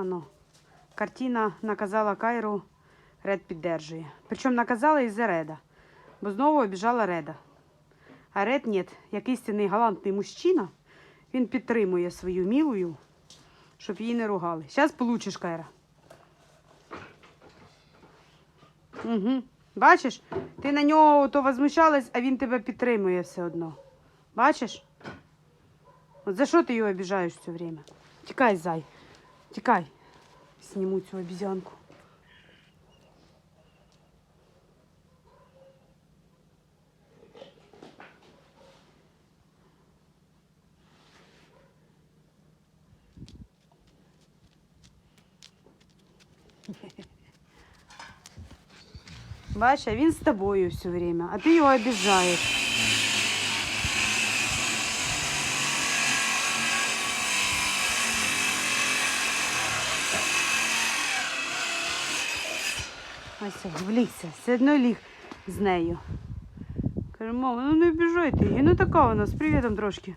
Ано. Картина наказала Кайру, Ред піддержує. Причому наказала із-за Реда. Бо знову обіжала Реда. А Ред ні, як істинний галантний мужчина, він підтримує свою мілую, щоб її не ругали. Зараз получиш, Кайра. Угу. Бачиш, ти на нього то возмущалась, а він тебе підтримує все одно. Бачиш? От за що ти його обіжаєш все время? Тікай, зай. Тікай. Сніму цю обізянку. Бачиш, а він з тобою все время, а ти його обіжаєш. Ася, влігся, все одно ліг з нею. Каже, мама, ну не обіжайте її. Ну така вона з привітом трошки.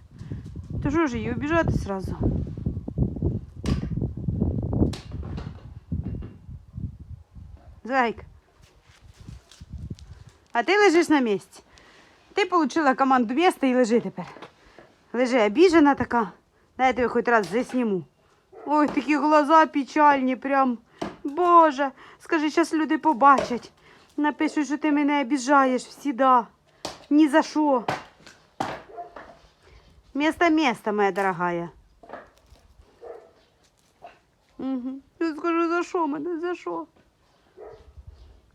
То що ж її обіжати зразу? Зайка. А ти лежиш на місці. Ти отримала команду міста і лежи тепер. Лежи, обіжена така. Дай я тебе хоч раз засніму. Ой, такі глаза печальні, прям. Боже, скажи, зараз люди побачать. Напишуть, що ти мене обіжаєш всіда. Ні за що. Место место, моя дорогая. Угу. Я скажу, за що мене, за що?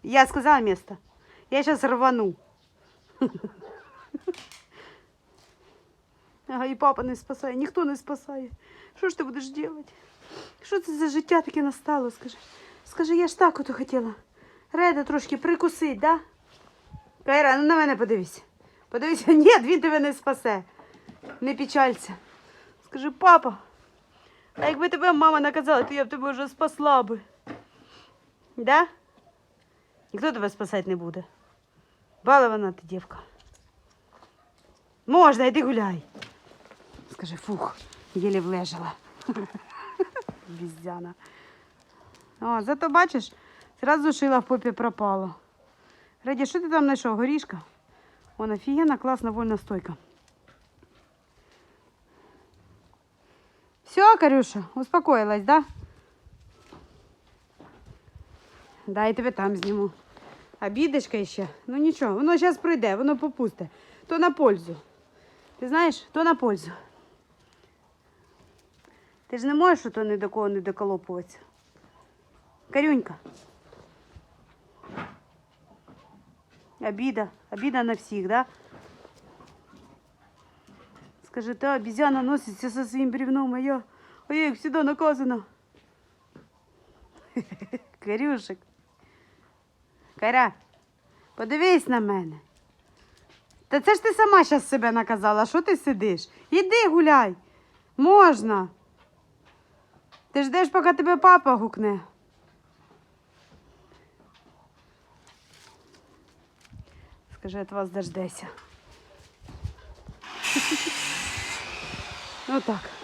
Я сказала место. Я сейчас рвану. Ага, і папа не спасає, ніхто не спасає. Що ж ти будеш робити? Що це за життя таке настало, скажи? Скажи, я ж так ото хотіла. Реда трошки прикусить, да? Кайра, ну на мене подивись. Подивися, ні, він тебе не спасе. Не печалься. Скажи, папа, а якби тебе мама наказала, то я б тебе вже спасла би. Да? Ніхто тебе спасати не буде. Балована ти, дівка. Можна, йди гуляй. Скажи, фух, єлі влежала. Біздяна. О, зато бачиш, зразу шила в попі пропало. Раді, що ти там знайшов? Горішка? Вон офігенна, класна вольна стойка. Все, Карюша, успокоилась, да? Да, я тебе там зніму. Обідочка ще. Ну нічого, воно зараз пройде, воно попусте. То на пользу. Ти знаєш, то на пользу. Ти ж не можеш ото ні до кого не доколопуватися. Карюнька. Обіда. Обіда на всіх, да? Скажи, та обезьяна носится со своим бревном, а я, а я их всегда наказана. Карюшек. Каря, подивись на мене. Та це ж ти сама зараз себе наказала, що ти сидиш? Іди гуляй. Можна. Ти ждеш, поки тебе папа гукне. Скажи, від вас дождеся. Ну так.